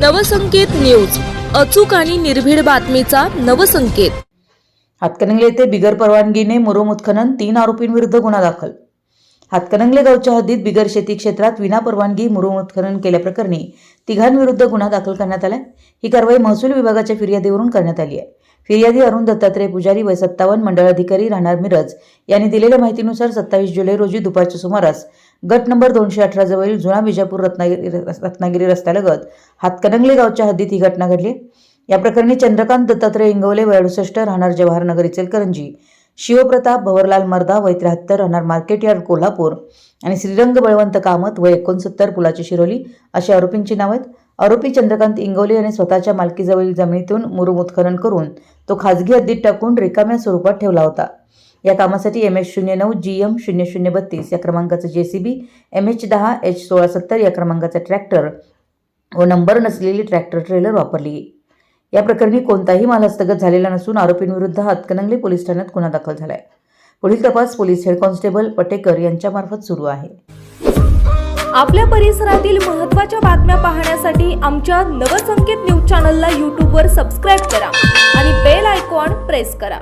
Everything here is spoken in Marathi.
नवसंकेत न्यूज. अचूक आणि निर्भीड बातमीचा नवसंकेत. हातकणंगले येथे बिगर परवानगीने मुरुम उत्खनन तीन आरोपींविरुद्ध गुन्हा दाखल हातकणंगले गावच्या हद्दीत बिगर शेती क्षेत्रात विना परवानगी मुरुम उत्खनन केल्याप्रकरणी तिघांविरुद्ध गुन्हा दाखल करण्यात आला ही कारवाई महसूल विभागाच्या फिर्यादीवरून करण्यात आली आहे. फिर्यादी अरुण दत्तात्रय पुजारी वय सत्तावन्न मंडळ अधिकारी राहणार मिरज यांनी दिलेल्या माहितीनुसार सत्तावीस जुलै रोजी दुपारच्या सुमारास गट नंबर दोनशे अठरा जवळील जुना विजापूर रत्नागिरी रत्नागिरी रस्त्यालगत हातकणंगले गावच्या हद्दीत ही घटना घडली या प्रकरणी चंद्रकांत दत्तात्रय इंगवले व अडुसष्ट राहणार जवाहरनगर इचलकरंजी शिवप्रताप भवरलाल मर्दा वय त्र्याहत्तर राहणार मार्केट यार्ड कोल्हापूर आणि श्रीरंग बळवंत कामत वय एकोणसत्तर पुलाची शिरोली अशी आरोपींची नाव आहेत. आरोपी चंद्रकांत इंगोले याने स्वतःच्या मालकीजवळील जमिनीतून मुरुम उत्खनन करून तो खाजगी हद्दीत टाकून रिकाम्या स्वरूपात ठेवला होता. या कामासाठी एम एच शून्य नऊ जी एम शून्य शून्य बत्तीस या क्रमांकाचं J C B M H दहा एच सोळा सत्तर या क्रमांकाचा ट्रॅक्टर व नंबर नसलेली ट्रॅक्टर ट्रेलर वापरली. या प्रकरणी कोणताही माल हस्तगत झालेला नसून आरोपींविरुद्ध हातकणंगले पोलीस ठाण्यात गुन्हा दाखल झालाय. पुढील तपास पोलीस हेड कॉन्स्टेबल पटेकर यांच्यामार्फत सुरू आहे. आपल्या परिसरातील महत्त्वाच्या बातम्या पाहण्यासाठी आमच्या नवसंकेत न्यूज चॅनलला यूट्यूबवर सबस्क्राईब करा आणि बेल आयकॉन प्रेस करा.